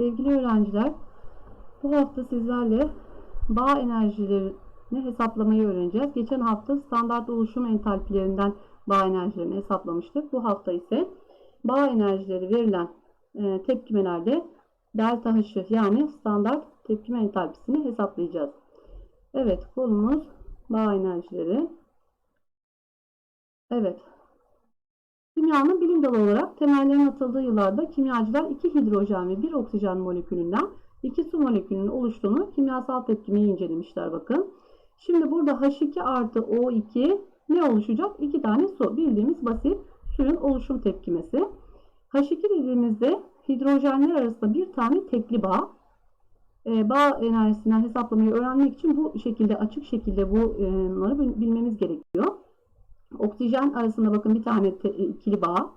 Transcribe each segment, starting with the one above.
Sevgili öğrenciler, bu hafta sizlerle bağ enerjilerini hesaplamayı öğreneceğiz. Geçen hafta standart oluşum entalpilerinden bağ enerjilerini hesaplamıştık. Bu hafta ise bağ enerjileri verilen e, tepkimelerde delta H'ı yani standart tepkime entalpisini hesaplayacağız. Evet, konumuz bağ enerjileri. Evet, Kimyanın bilim dalı olarak temellerin atıldığı yıllarda kimyacılar iki hidrojen ve bir oksijen molekülünden iki su molekülünün oluştuğunu kimyasal tepkimeyi incelemişler bakın. Şimdi burada H2 artı O2 ne oluşacak? İki tane su. Bildiğimiz basit suyun oluşum tepkimesi. H2 dediğimizde hidrojenler arasında bir tane tekli bağ. E, bağ enerjisinden hesaplamayı öğrenmek için bu şekilde açık şekilde bunları bilmemiz gerekiyor. Oksijen arasında bakın bir tane te, ikili bağ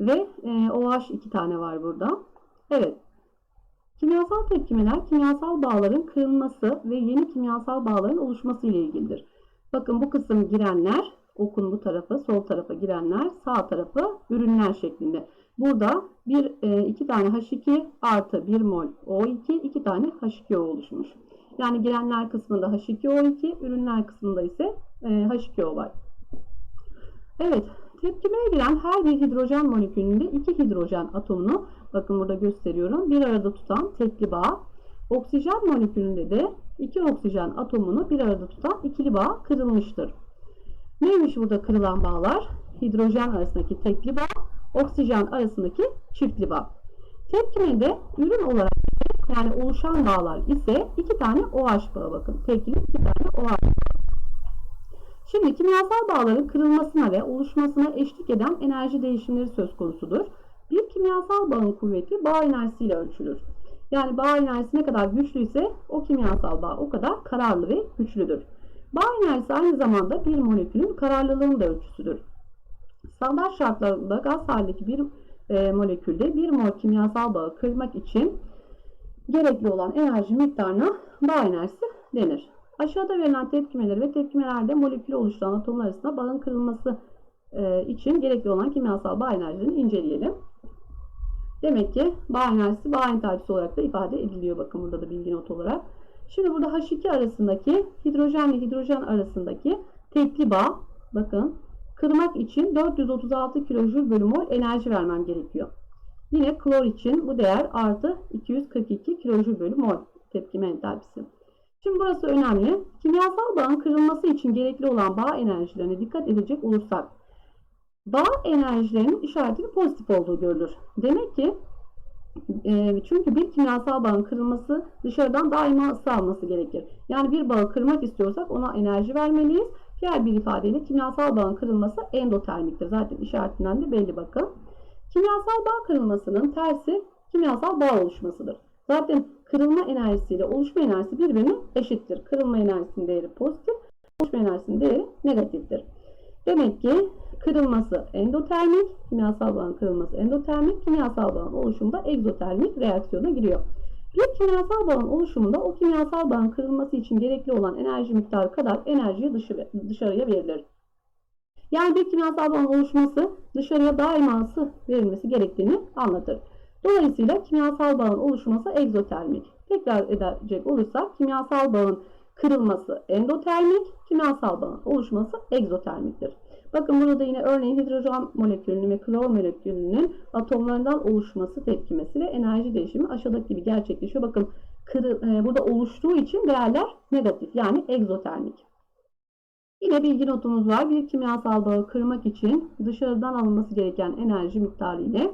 ve e, OH iki tane var burada. Evet. Kimyasal tepkimeler kimyasal bağların kırılması ve yeni kimyasal bağların oluşması ile ilgilidir. Bakın bu kısım girenler, okun bu tarafı, sol tarafa girenler, sağ tarafı ürünler şeklinde. Burada bir e, iki tane H2 artı 1 mol O2, iki tane H2O oluşmuş. Yani girenler kısmında H2O2, ürünler kısmında ise e, H2O var. Evet, tepkimeye giren her bir hidrojen molekülünde iki hidrojen atomunu bakın burada gösteriyorum. Bir arada tutan tekli bağ. Oksijen molekülünde de iki oksijen atomunu bir arada tutan ikili bağ kırılmıştır. Neymiş burada kırılan bağlar? Hidrojen arasındaki tekli bağ, oksijen arasındaki çiftli bağ. Tepkimede ürün olarak yani oluşan bağlar ise iki tane OH bağı bakın. Tekli iki tane OH bağı. Şimdi kimyasal bağların kırılmasına ve oluşmasına eşlik eden enerji değişimleri söz konusudur. Bir kimyasal bağın kuvveti bağ enerjisiyle ölçülür. Yani bağ enerjisi ne kadar güçlüyse o kimyasal bağ o kadar kararlı ve güçlüdür. Bağ enerjisi aynı zamanda bir molekülün kararlılığının da ölçüsüdür. Standart şartlarda gaz halindeki bir e, molekülde bir mol kimyasal bağı kırmak için gerekli olan enerji miktarına bağ enerjisi denir. Aşağıda verilen tepkimeleri ve tepkimelerde molekülü oluşturan atomlar arasında bağın kırılması e, için gerekli olan kimyasal bağ enerjilerini inceleyelim. Demek ki bağ enerjisi bağ entalpisi olarak da ifade ediliyor. Bakın burada da bilgi not olarak. Şimdi burada H2 arasındaki hidrojen ile hidrojen arasındaki tekli bağ bakın kırmak için 436 kilojül bölü mol enerji vermem gerekiyor. Yine klor için bu değer artı 242 kilojül bölü mol tepkime entalpisi. Şimdi burası önemli. Kimyasal bağın kırılması için gerekli olan bağ enerjilerine dikkat edecek olursak bağ enerjilerinin işaretinin pozitif olduğu görülür. Demek ki e, çünkü bir kimyasal bağın kırılması dışarıdan daima ısı gerekir. Yani bir bağı kırmak istiyorsak ona enerji vermeliyiz. Diğer bir ifadeyle kimyasal bağın kırılması endotermiktir. Zaten işaretinden de belli bakın. Kimyasal bağ kırılmasının tersi kimyasal bağ oluşmasıdır. Zaten kırılma enerjisiyle oluşma enerjisi birbirine eşittir. Kırılma enerjisinin değeri pozitif, oluşma enerjisinin değeri negatiftir. Demek ki kırılması endotermik, kimyasal bağın kırılması endotermik, kimyasal bağın oluşumunda egzotermik reaksiyona giriyor. Bir kimyasal bağın oluşumunda o kimyasal bağın kırılması için gerekli olan enerji miktarı kadar enerjiye dışarıya verilir. Yani bir kimyasal bağın oluşması dışarıya daima verilmesi gerektiğini anlatır. Dolayısıyla kimyasal bağın oluşması egzotermik. Tekrar edecek olursak kimyasal bağın kırılması endotermik, kimyasal bağın oluşması egzotermiktir. Bakın burada yine örneğin hidrojen molekülünün ve klor molekülünün atomlarından oluşması tepkimesi ve enerji değişimi aşağıdaki gibi gerçekleşiyor. Bakın kırı, e, burada oluştuğu için değerler negatif yani egzotermik. Yine bilgi notumuz var. Bir kimyasal bağı kırmak için dışarıdan alınması gereken enerji miktarı ile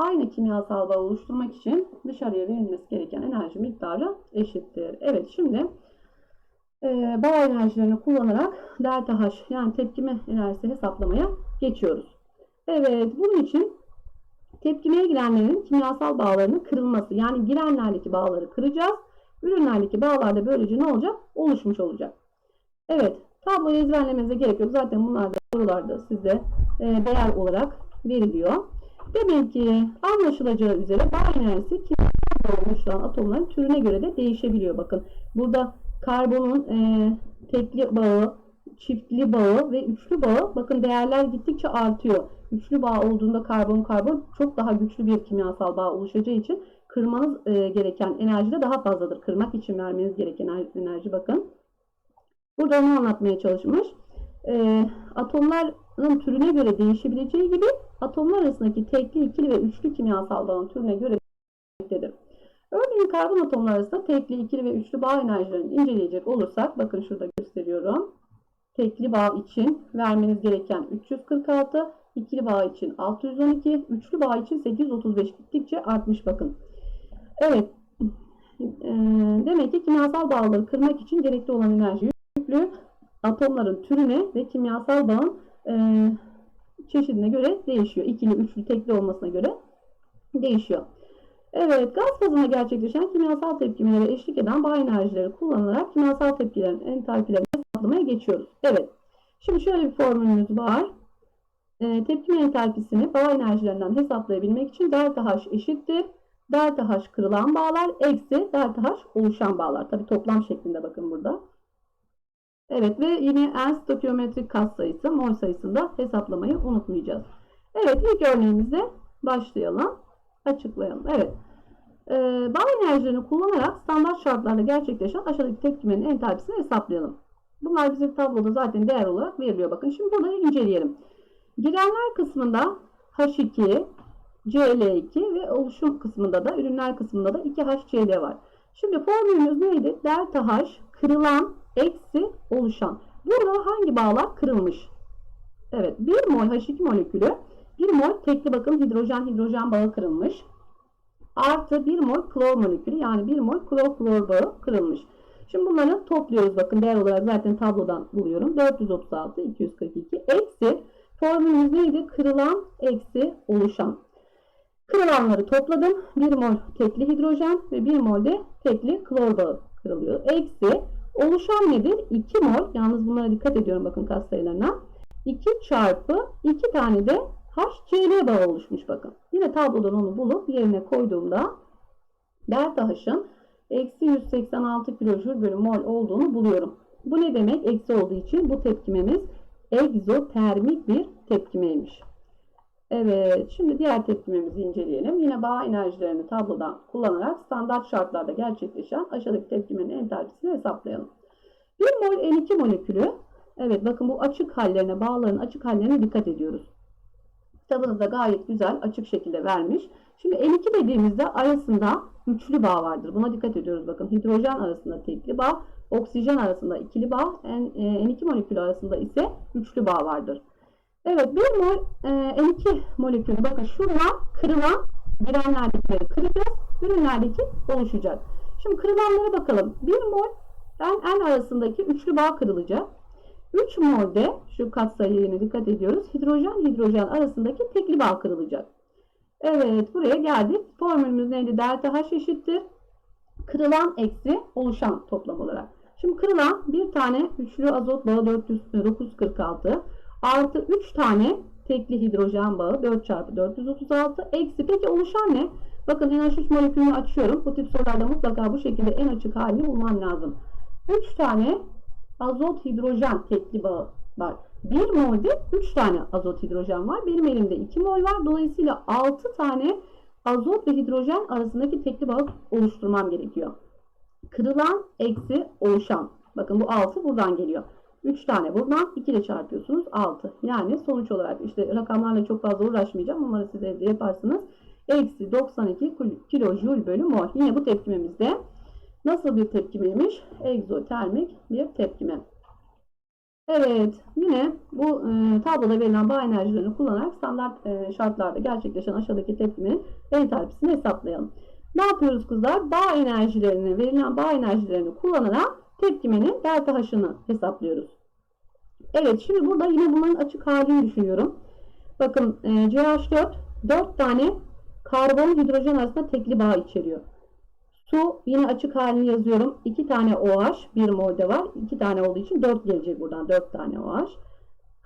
aynı kimyasal bağ oluşturmak için dışarıya verilmesi gereken enerji miktarı eşittir. Evet şimdi e, bağ enerjilerini kullanarak delta H yani tepkime enerjisi hesaplamaya geçiyoruz. Evet bunun için tepkimeye girenlerin kimyasal bağlarının kırılması yani girenlerdeki bağları kıracağız. Ürünlerdeki bağlarda böylece ne olacak? Oluşmuş olacak. Evet tabloyu ezberlemenize gerek yok. Zaten bunlar da sorularda size e, değer olarak veriliyor. Demek ki anlaşılacağı üzere bağ enerjisi kimyasal oluşturan atomların türüne göre de değişebiliyor. Bakın burada karbonun e, tekli bağı, çiftli bağı ve üçlü bağı bakın değerler gittikçe artıyor. Üçlü bağ olduğunda karbon karbon çok daha güçlü bir kimyasal bağ oluşacağı için kırmanız e, gereken enerji de daha fazladır. Kırmak için vermeniz gereken enerji, enerji bakın. Burada onu anlatmaya çalışmış. E, atomların türüne göre değişebileceği gibi atomlar arasındaki tekli, ikili ve üçlü kimyasal bağın türüne göre değişmektedir. Örneğin karbon atomlar arasında tekli, ikili ve üçlü bağ enerjilerini inceleyecek olursak, bakın şurada gösteriyorum. Tekli bağ için vermeniz gereken 346, ikili bağ için 612, üçlü bağ için 835 gittikçe artmış bakın. Evet, demek ki kimyasal bağları kırmak için gerekli olan enerji yüklü atomların türüne ve kimyasal bağın e, çeşidine göre değişiyor. İkili, üçlü, tekli olmasına göre değişiyor. Evet, gaz fazına gerçekleşen kimyasal tepkimelere eşlik eden bağ enerjileri kullanarak kimyasal tepkilerin entalpilerini hesaplamaya geçiyoruz. Evet, şimdi şöyle bir formülümüz var. E, tepkime entalpisini bağ enerjilerinden hesaplayabilmek için delta H eşittir. Delta H kırılan bağlar eksi delta H oluşan bağlar. Tabi toplam şeklinde bakın burada. Evet ve yine en stokiyometrik kas sayısı mol sayısında hesaplamayı unutmayacağız. Evet ilk örneğimizde başlayalım. Açıklayalım. Evet. Ee, bağ enerjilerini kullanarak standart şartlarda gerçekleşen aşağıdaki tepkimenin entalpisini hesaplayalım. Bunlar bize tabloda zaten değer olarak veriliyor. Bakın şimdi bunları inceleyelim. Girenler kısmında H2, Cl2 ve oluşum kısmında da ürünler kısmında da 2HCl var. Şimdi formülümüz neydi? Delta H kırılan eksi oluşan. Burada hangi bağlar kırılmış? Evet 1 mol H2 molekülü 1 mol tekli bakın hidrojen hidrojen bağı kırılmış. Artı 1 mol klor molekülü yani 1 mol klor klor bağı kırılmış. Şimdi bunları topluyoruz. Bakın değer olarak zaten tablodan buluyorum. 436, 242 eksi formülümüz neydi? Kırılan eksi oluşan. Kırılanları topladım. 1 mol tekli hidrojen ve 1 mol de tekli klor bağı kırılıyor. Eksi oluşan nedir? 2 mol. Yalnız bunlara dikkat ediyorum bakın kas sayılarına. 2 çarpı 2 tane de HCl bağı oluşmuş bakın. Yine tablodan onu bulup yerine koyduğumda delta H'ın eksi 186 kilojül bölü mol olduğunu buluyorum. Bu ne demek? Eksi olduğu için bu tepkimemiz egzotermik bir tepkimeymiş. Evet, şimdi diğer tepkimemizi inceleyelim. Yine bağ enerjilerini tablodan kullanarak standart şartlarda gerçekleşen aşağıdaki tepkimenin entalpisini hesaplayalım. 1 mol N2 molekülü, evet bakın bu açık hallerine, bağların açık hallerine dikkat ediyoruz. Kitabınızda gayet güzel, açık şekilde vermiş. Şimdi N2 dediğimizde arasında üçlü bağ vardır. Buna dikkat ediyoruz. Bakın hidrojen arasında tekli bağ, oksijen arasında ikili bağ, N2 molekülü arasında ise üçlü bağ vardır. Evet bir mol e, N2 molekülü bakın şuradan kırılan girenlerdekileri kıracağız. Ürünlerdeki oluşacak. Şimdi kırılanlara bakalım. 1 mol en, en arasındaki üçlü bağ kırılacak. 3 molde şu katsayıya dikkat ediyoruz. Hidrojen hidrojen arasındaki tekli bağ kırılacak. Evet buraya geldik. Formülümüz neydi? Delta H eşittir. Kırılan eksi oluşan toplam olarak. Şimdi kırılan bir tane üçlü azot bağı 400, 946 artı 3 tane tekli hidrojen bağı 4 çarpı 436 eksi peki oluşan ne? Bakın NH3 molekülünü açıyorum. Bu tip sorularda mutlaka bu şekilde en açık halini bulmam lazım. 3 tane azot hidrojen tekli bağı var. 1 molde 3 tane azot hidrojen var. Benim elimde 2 mol var. Dolayısıyla 6 tane azot ve hidrojen arasındaki tekli bağı oluşturmam gerekiyor. Kırılan eksi oluşan. Bakın bu 6 buradan geliyor. 3 tane buradan 2 ile çarpıyorsunuz 6. Yani sonuç olarak işte rakamlarla çok fazla uğraşmayacağım. Onları siz evde yaparsınız. Eksi 92 kilojül bölü mol. Yine bu tepkimemizde nasıl bir tepkimeymiş? Egzotermik bir tepkime. Evet yine bu e, tabloda verilen bağ enerjilerini kullanarak standart e, şartlarda gerçekleşen aşağıdaki tepkimenin entalpisini hesaplayalım. Ne yapıyoruz kızlar? Bağ enerjilerini, verilen bağ enerjilerini kullanarak tepkimenin delta H'ını hesaplıyoruz. Evet şimdi burada yine bunların açık halini düşünüyorum. Bakın e, CH4 4 tane karbon hidrojen arasında tekli bağ içeriyor. Su yine açık halini yazıyorum. 2 tane OH 1 molde var. 2 tane olduğu için 4 gelecek buradan. 4 tane OH.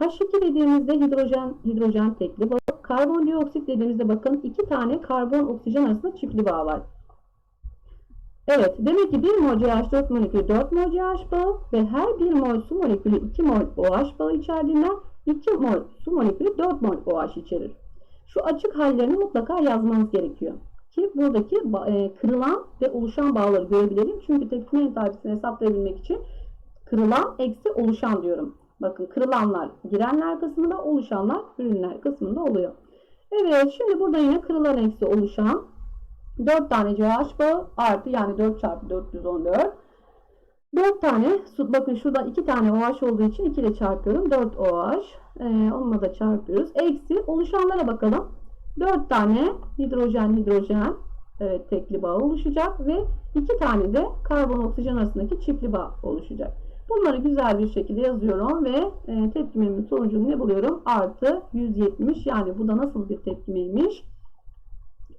H2 dediğimizde hidrojen hidrojen tekli bağ. Karbondioksit dediğimizde bakın 2 tane karbon oksijen arasında çiftli bağ var. Evet, demek ki 1 mol CH4 molekülü 4 mol CH bağı ve her 1 mol su molekülü 2 mol OH bağı içerdiğinden 2 mol su molekülü 4 mol OH içerir. Şu açık hallerini mutlaka yazmanız gerekiyor. ki buradaki e, kırılan ve oluşan bağları görebilelim. Çünkü tepkime entalpisini hesaplayabilmek için kırılan eksi oluşan diyorum. Bakın kırılanlar girenler kısmında, oluşanlar ürünler kısmında oluyor. Evet şimdi burada yine kırılan eksi oluşan 4 tane CH bağı artı yani 4 çarpı 414. 4 tane bakın şurada 2 tane OH olduğu için 2 ile çarpıyorum. 4 OH. Ee, onunla da çarpıyoruz. Eksi oluşanlara bakalım. 4 tane hidrojen hidrojen evet tekli bağ oluşacak ve 2 tane de karbon oksijen arasındaki çiftli bağ oluşacak. Bunları güzel bir şekilde yazıyorum ve e, tepkimemin sonucunu ne buluyorum? Artı 170 yani bu da nasıl bir tepkimeymiş?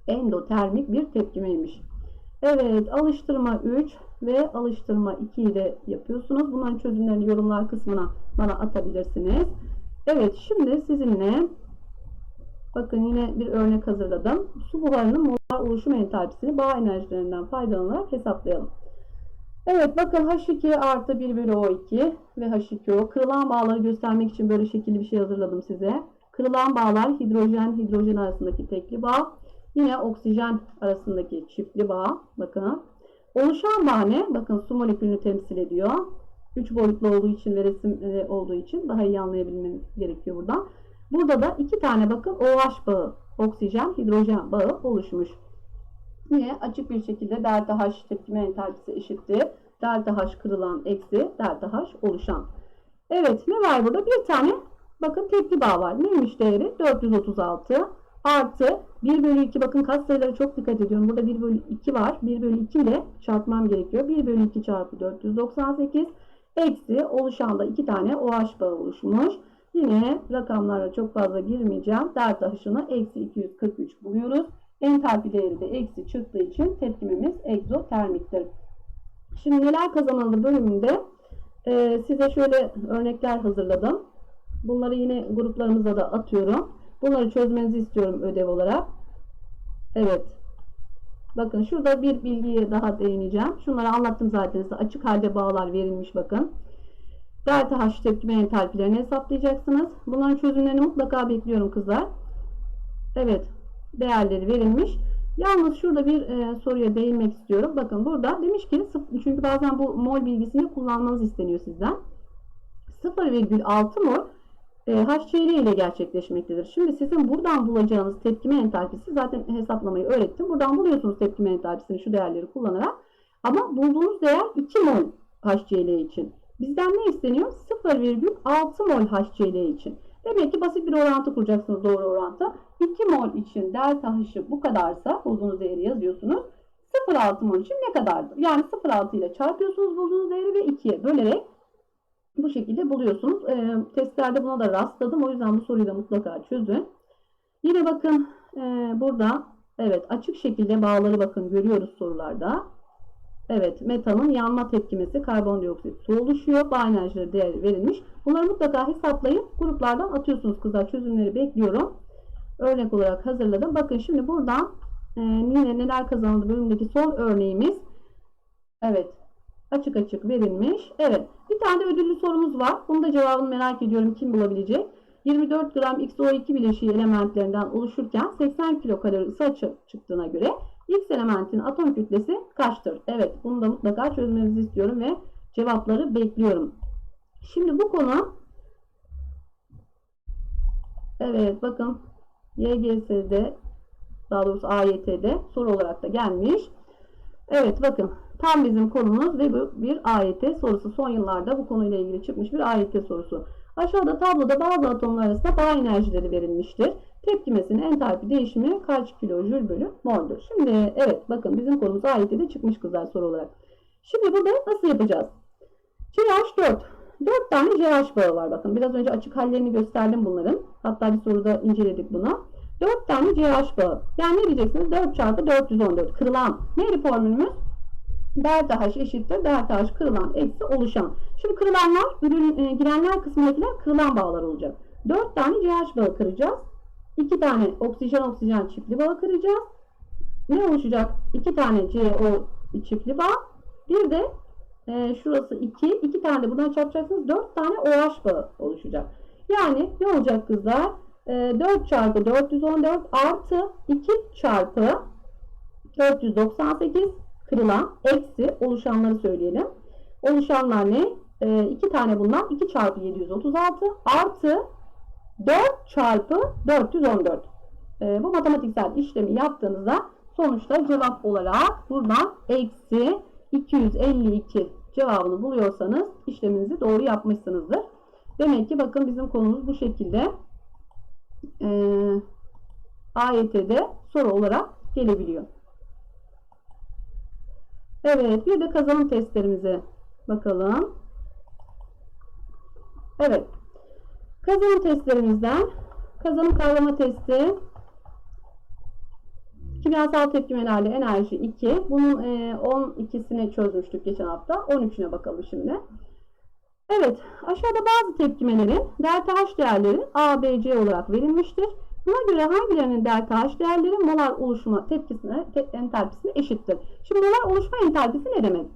Endotermik bir tepkimeymiş. Evet alıştırma 3 ve alıştırma 2'yi de yapıyorsunuz. Bunların çözümlerini yorumlar kısmına bana atabilirsiniz. Evet şimdi sizinle bakın yine bir örnek hazırladım. Su buharının molar oluşum entalpisini bağ enerjilerinden faydalanarak hesaplayalım. Evet bakın H2 artı 1 bölü O2 ve H2O. Kırılan bağları göstermek için böyle şekilli bir şey hazırladım size. Kırılan bağlar hidrojen hidrojen arasındaki tekli bağ. Yine oksijen arasındaki çiftli bağ. Bakın. Oluşan bağ ne? Bakın su molekülünü temsil ediyor. 3 boyutlu olduğu için ve resim e, olduğu için daha iyi anlayabilmeniz gerekiyor buradan. Burada da iki tane bakın OH bağı, oksijen hidrojen bağı oluşmuş. Yine açık bir şekilde delta H tepkime entalpisi eşittir. Delta H kırılan eksi delta H oluşan. Evet ne var burada? Bir tane bakın tekli bağ var. Neymiş değeri? 436 artı 1 bölü 2 bakın kat sayıları çok dikkat ediyorum. Burada 1 bölü 2 var. 1 bölü 2 ile çarpmam gerekiyor. 1 bölü 2 çarpı 498 eksi oluşan da 2 tane OH bağı oluşmuş. Yine rakamlara çok fazla girmeyeceğim. Delta H'ını eksi 243 buluyoruz. Entalpi değeri de eksi çıktığı için tepkimimiz egzotermiktir. Şimdi neler kazanıldı bölümünde e, size şöyle örnekler hazırladım. Bunları yine gruplarımıza da atıyorum. Bunları çözmenizi istiyorum ödev olarak. Evet. Bakın şurada bir bilgiye daha değineceğim. Şunları anlattım zaten size. Açık halde bağlar verilmiş bakın. Delta H tepkime entalpilerini hesaplayacaksınız. Bunların çözümlerini mutlaka bekliyorum kızlar. Evet. Değerleri verilmiş. Yalnız şurada bir e, soruya değinmek istiyorum. Bakın burada demiş ki çünkü bazen bu mol bilgisini kullanmanız isteniyor sizden. 0,6 mol HCl ile gerçekleşmektedir. Şimdi sizin buradan bulacağınız tepkime entalpisi zaten hesaplamayı öğrettim. Buradan buluyorsunuz tepkime entalpisini şu değerleri kullanarak. Ama bulduğunuz değer 2 mol HCl için. Bizden ne isteniyor? 0,6 mol HCl için. Demek ki basit bir orantı kuracaksınız doğru orantı. 2 mol için delta H'ı bu kadarsa bulduğunuz değeri yazıyorsunuz. 0,6 mol için ne kadardı? Yani 0,6 ile çarpıyorsunuz bulduğunuz değeri ve 2'ye bölerek bu şekilde buluyorsunuz. E, testlerde buna da rastladım. O yüzden bu soruyu da mutlaka çözün. Yine bakın e, burada evet açık şekilde bağları bakın görüyoruz sorularda. Evet metanın yanma tepkimesi karbondioksit su oluşuyor. Bağ enerjileri değeri verilmiş. Bunları mutlaka hesaplayın. Gruplardan atıyorsunuz kızlar. Çözümleri bekliyorum. Örnek olarak hazırladım. Bakın şimdi buradan e, yine neler kazanıldı bölümdeki son örneğimiz. Evet açık açık verilmiş. Evet bir tane ödüllü sorumuz var. Bunun da cevabını merak ediyorum kim bulabilecek. 24 gram XO2 bileşiği elementlerinden oluşurken 80 kilokalori ısı çıktığına göre X elementin atom kütlesi kaçtır? Evet bunu da mutlaka çözmenizi istiyorum ve cevapları bekliyorum. Şimdi bu konu evet bakın YGS'de daha doğrusu AYT'de soru olarak da gelmiş. Evet bakın tam bizim konumuz ve bu bir AYT sorusu. Son yıllarda bu konuyla ilgili çıkmış bir AYT sorusu. Aşağıda tabloda bazı atomlar arasında bağ enerjileri verilmiştir. Tepkimesinin entalpi değişimi kaç kilojül bölü mol'dur? Şimdi evet bakın bizim konumuz AYT'de çıkmış kızlar soru olarak. Şimdi burada nasıl yapacağız? CH4. 4 tane CH bağı var bakın. Biraz önce açık hallerini gösterdim bunların. Hatta bir soruda inceledik bunu. 4 tane CH bağı. Yani ne diyeceksiniz? 4 çarpı 414 kırılan. Neydi formülümüz? Delta H eşittir. Delta H kırılan eksi oluşan. Şimdi kırılanlar, ürün, e, girenler kısmındakiler kırılan bağlar olacak. 4 tane CH bağı kıracağız. 2 tane oksijen oksijen çiftli bağı kıracağız. Ne oluşacak? 2 tane CO çiftli bağ. Bir de e, şurası 2. 2 tane de buradan çarpacaksınız. 4 tane OH bağı oluşacak. Yani ne olacak kızlar? E, 4 çarpı 414 artı 2 çarpı 498 kırılan eksi oluşanları söyleyelim. Oluşanlar ne? Ee, 2 tane bundan 2 çarpı 736 artı 4 çarpı 414. Ee, bu matematiksel işlemi yaptığınızda sonuçta cevap olarak buradan eksi 252 cevabını buluyorsanız işleminizi doğru yapmışsınızdır. Demek ki bakın bizim konumuz bu şekilde ee, AYT'de soru olarak gelebiliyor. Evet bir de kazanım testlerimize bakalım. Evet. Kazanım testlerimizden kazanım kavrama testi kimyasal tepkimelerle enerji 2. Bunun e, 12'sini çözmüştük geçen hafta. 13'üne bakalım şimdi. Evet, aşağıda bazı tepkimelerin delta H değerleri A, B, C olarak verilmiştir. Buna göre hangilerinin delta H değerleri molar oluşma tepkisine, te, entalpisine eşittir? Şimdi molar oluşma entalpisi ne demek?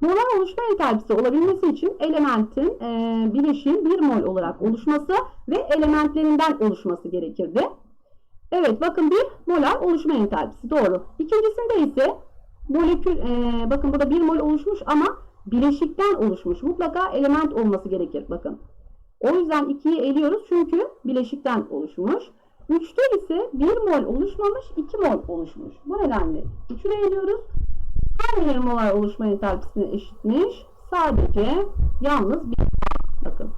Molar oluşma entalpisi olabilmesi için elementin e, bileşiğin 1 mol olarak oluşması ve elementlerinden oluşması gerekirdi. Evet bakın bir molar oluşma entalpisi doğru. İkincisinde ise molekül e, bakın burada 1 mol oluşmuş ama bileşikten oluşmuş. Mutlaka element olması gerekir bakın. O yüzden 2'yi eliyoruz çünkü bileşikten oluşmuş. 3'te ise 1 mol oluşmamış 2 mol oluşmuş. Bu nedenle 3'ü de eliyoruz. Hangileri molar oluşma entalpisine eşitmiş? Sadece yalnız bir bakın.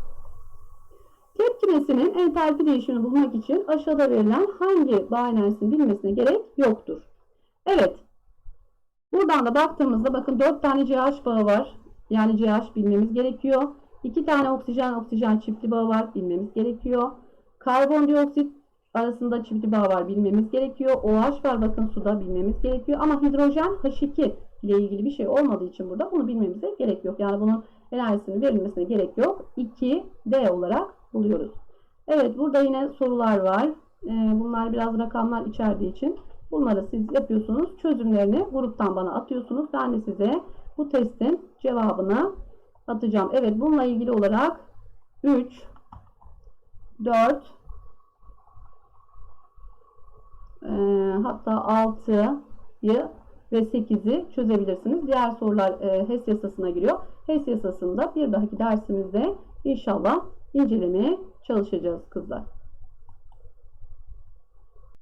Tepkimesinin entalpi değişimini bulmak için aşağıda verilen hangi bağ enerjisini bilmesine gerek yoktur. Evet. Buradan da baktığımızda bakın 4 tane CH bağı var. Yani CH bilmemiz gerekiyor. 2 tane oksijen oksijen çiftli bağı var bilmemiz gerekiyor. Karbondioksit arasında çiftli bağ var bilmemiz gerekiyor. OH var bakın suda bilmemiz gerekiyor. Ama hidrojen H2 ile ilgili bir şey olmadığı için burada bunu bilmemize gerek yok. Yani bunun enerjisinin verilmesine gerek yok. 2D olarak buluyoruz. Evet burada yine sorular var. Ee, bunlar biraz rakamlar içerdiği için bunları siz yapıyorsunuz. Çözümlerini gruptan bana atıyorsunuz. Ben de size bu testin cevabını atacağım. Evet bununla ilgili olarak 3 4 e, hatta 6'yı ve 8'i çözebilirsiniz. Diğer sorular e, HES yasasına giriyor. HES yasasında bir dahaki dersimizde inşallah incelemeye çalışacağız kızlar.